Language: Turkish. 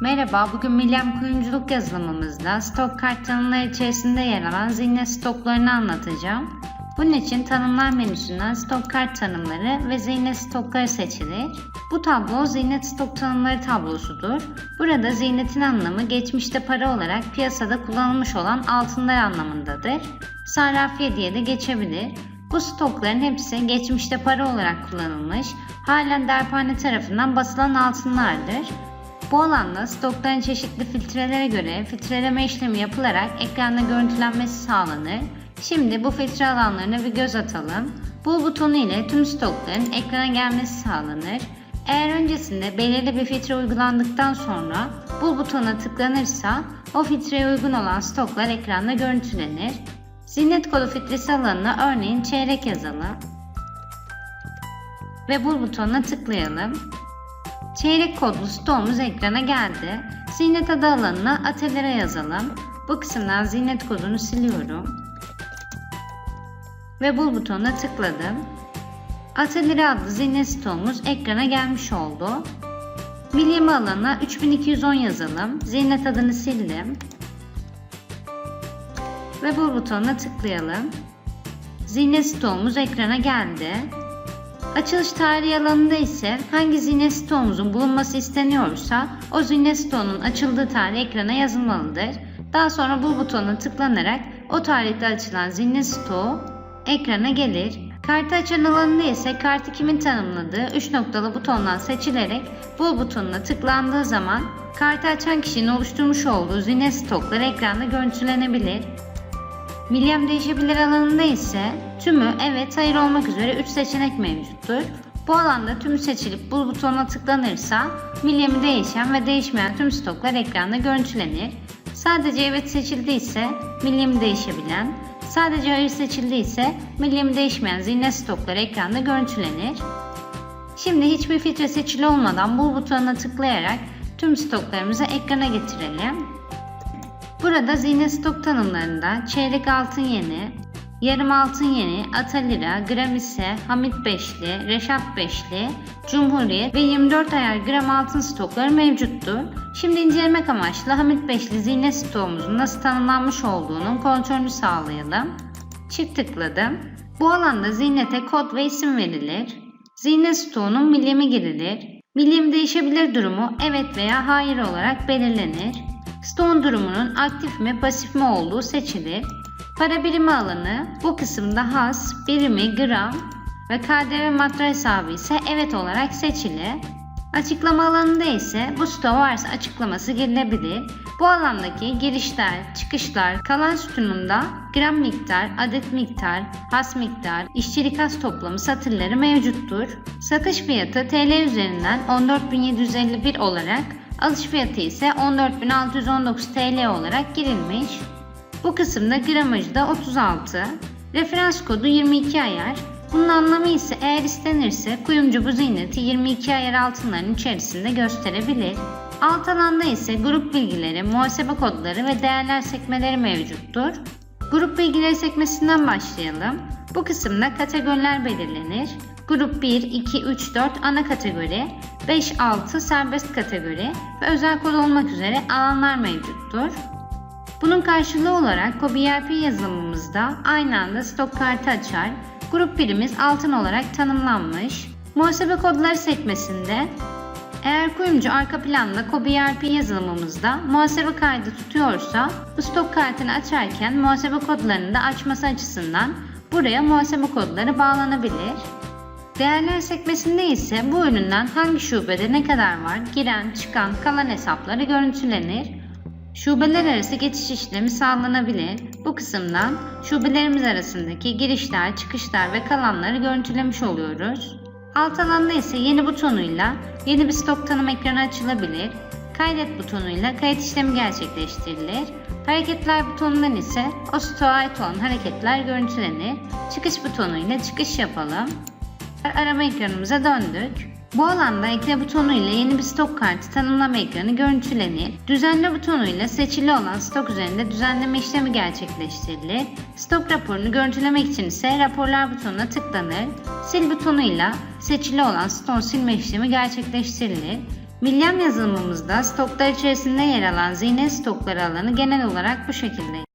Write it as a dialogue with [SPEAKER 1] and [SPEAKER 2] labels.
[SPEAKER 1] Merhaba, bugün Milyam Kuyumculuk yazılımımızda stok kart tanımları içerisinde yer alan zihne stoklarını anlatacağım. Bunun için tanımlar menüsünden stok kart tanımları ve zihne stokları seçilir. Bu tablo zihnet stok tanımları tablosudur. Burada zihnetin anlamı geçmişte para olarak piyasada kullanılmış olan altınlar anlamındadır. Sarrafiye diye de geçebilir. Bu stokların hepsi geçmişte para olarak kullanılmış, halen derphane tarafından basılan altınlardır. Bu alanda stokların çeşitli filtrelere göre filtreleme işlemi yapılarak ekranda görüntülenmesi sağlanır. Şimdi bu filtre alanlarına bir göz atalım. Bu butonu ile tüm stokların ekrana gelmesi sağlanır. Eğer öncesinde belirli bir filtre uygulandıktan sonra bu butona tıklanırsa o filtreye uygun olan stoklar ekranda görüntülenir. Zihnet kodu filtresi alanına örneğin çeyrek yazalım. Ve bul butonuna tıklayalım. Çeyrek kodlu stoğumuz ekrana geldi. Zihnet adı alanına atelere yazalım. Bu kısımdan zihnet kodunu siliyorum. Ve bul butonuna tıkladım. Atelere adlı zihnet stoğumuz ekrana gelmiş oldu. Milimi alanına 3210 yazalım. Zihnet adını sildim. Ve bul butonuna tıklayalım. Zihnet stoğumuz ekrana geldi. Açılış tarihi alanında ise hangi zihne stoğumuzun bulunması isteniyorsa o zihne stoğunun açıldığı tarih ekrana yazılmalıdır. Daha sonra bu butona tıklanarak o tarihte açılan zihne stoğu ekrana gelir. Kartı açan alanında ise kartı kimin tanımladığı 3 noktalı butondan seçilerek bu butonuna tıklandığı zaman kartı açan kişinin oluşturmuş olduğu zihne stokları ekranda görüntülenebilir. Milyem değişebilir alanında ise tümü evet hayır olmak üzere 3 seçenek mevcuttur. Bu alanda tümü seçilip bu butonuna tıklanırsa milyemi değişen ve değişmeyen tüm stoklar ekranda görüntülenir. Sadece evet seçildiyse milyemi değişebilen, sadece hayır seçildiyse milyemi değişmeyen zihne stoklar ekranda görüntülenir. Şimdi hiçbir filtre seçili olmadan bu butonuna tıklayarak tüm stoklarımızı ekrana getirelim. Burada zihne stok tanımlarında çeyrek altın yeni, yarım altın yeni, Atalira, Gramise, Hamit Beşli, Reşat Beşli, Cumhuriyet ve 24 ayar gram altın stokları mevcuttur. Şimdi incelemek amaçlı Hamit Beşli zihne stoğumuzun nasıl tanımlanmış olduğunun kontrolünü sağlayalım. Çift tıkladım. Bu alanda zihnete kod ve isim verilir. Zihne stoğunun milimi girilir. Milim değişebilir durumu evet veya hayır olarak belirlenir. Stone durumunun aktif mi pasif mi olduğu seçilir. Para birimi alanı bu kısımda has, birimi, gram ve KDV matra hesabı ise evet olarak seçilir. Açıklama alanında ise bu stoğ varsa açıklaması girilebilir. Bu alandaki girişler, çıkışlar, kalan sütununda gram miktar, adet miktar, has miktar, işçilik has toplamı satırları mevcuttur. Satış fiyatı TL üzerinden 14.751 olarak Alış fiyatı ise 14.619 TL olarak girilmiş. Bu kısımda gramajı da 36. Referans kodu 22 ayar. Bunun anlamı ise eğer istenirse kuyumcu bu ziyneti 22 ayar altınların içerisinde gösterebilir. Alt alanda ise grup bilgileri, muhasebe kodları ve değerler sekmeleri mevcuttur. Grup bilgileri sekmesinden başlayalım. Bu kısımda kategoriler belirlenir. Grup 1, 2, 3, 4 ana kategori, 5, 6 serbest kategori ve özel kod olmak üzere alanlar mevcuttur. Bunun karşılığı olarak CoBRP yazılımımızda aynı anda stok kartı açar. Grup birimiz altın olarak tanımlanmış. Muhasebe kodları sekmesinde eğer kuyumcu arka planda CoBRP yazılımımızda muhasebe kaydı tutuyorsa bu stok kartını açarken muhasebe kodlarını da açması açısından buraya muhasebe kodları bağlanabilir. Değerler sekmesinde ise bu üründen hangi şubede ne kadar var, giren, çıkan, kalan hesapları görüntülenir. Şubeler arası geçiş işlemi sağlanabilir. Bu kısımdan şubelerimiz arasındaki girişler, çıkışlar ve kalanları görüntülemiş oluyoruz. Alt alanda ise yeni butonuyla yeni bir stok tanım ekranı açılabilir. Kaydet butonuyla kayıt işlemi gerçekleştirilir. Hareketler butonundan ise o stoğa ait olan hareketler görüntülenir. Çıkış butonuyla çıkış yapalım. Arama ekranımıza döndük. Bu alanda ekle butonu ile yeni bir stok kartı tanımlama ekranı görüntülenir. Düzenle butonu ile seçili olan stok üzerinde düzenleme işlemi gerçekleştirilir. Stok raporunu görüntülemek için ise raporlar butonuna tıklanır. Sil butonu ile seçili olan stok silme işlemi gerçekleştirilir. Milyam yazılımımızda stoklar içerisinde yer alan zine stokları alanı genel olarak bu şekilde.